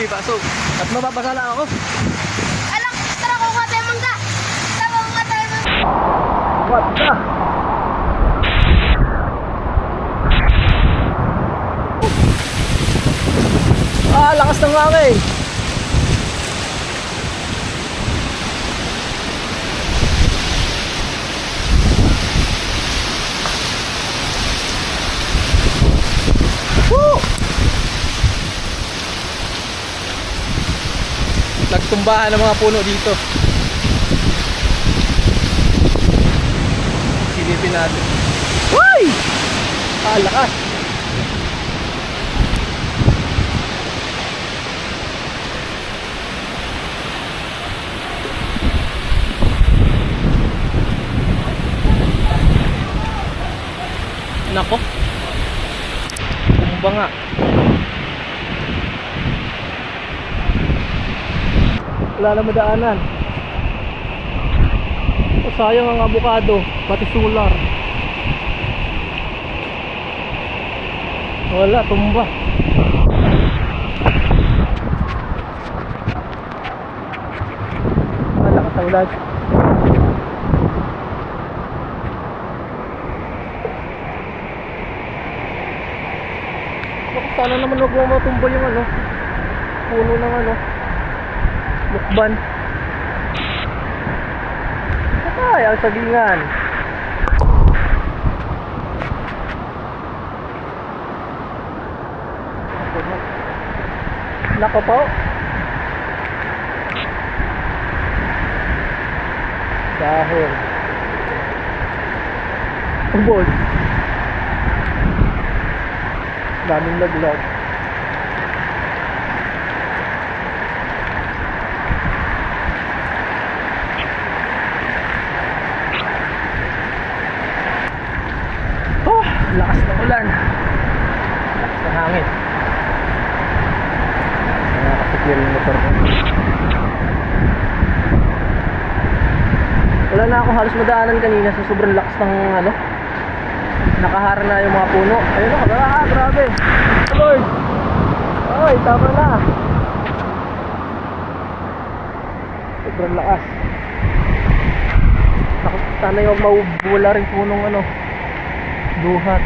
At mababasa lang ako. Alam, tara kukuha tayo mangga. Tara kukuha tayo mangga. What the? Ah, lakas ng hangin. Woo! Nagtumbahan ng mga puno dito. Silipin natin. Uy! Ah, lakas. Nako. Tumba Wala na madaanan. Oh, sayang ang abukado, pati solar. Wala, tumba. Malakas ang. Naku, Sana naman huwag mo matumba yung ano, puno ng ano, mukban. Ay, ang sagingan. Nako po. Dahil. Ubod. Daming naglag. Oh, lakas ng ulan. Lakas ng hangin. Nakakapikil yung motor ko. Wala na ako halos madaanan kanina sa sobrang lakas ng ano. Nakahara na yung mga puno. Ayun ako, ah, grabe. Lord. Ay, tama na. Sobrang lakas. Sana yung mawala rin punong ano. Duhat.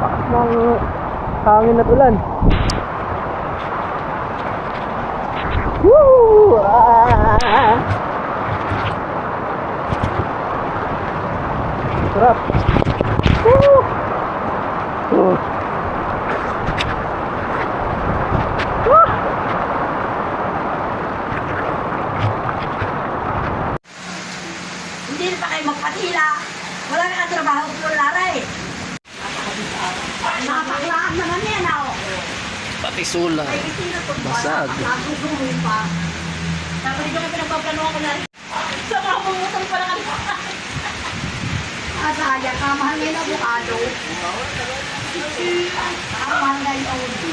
Lakas ng hangin at ulan. Woo! Ah! Sarap. Woo! Oh. Ah! Hindi na pa kayo magpatila. Wala na katrabaho po laray. Napaklaan naman yan ako. Pati. Ay, kasi na po. Basag. Tapos dito kayo pinagpaplano ko na. Sa mga pumutang pa Kasaya, kamahan ngayon avocado. Ang manday oil.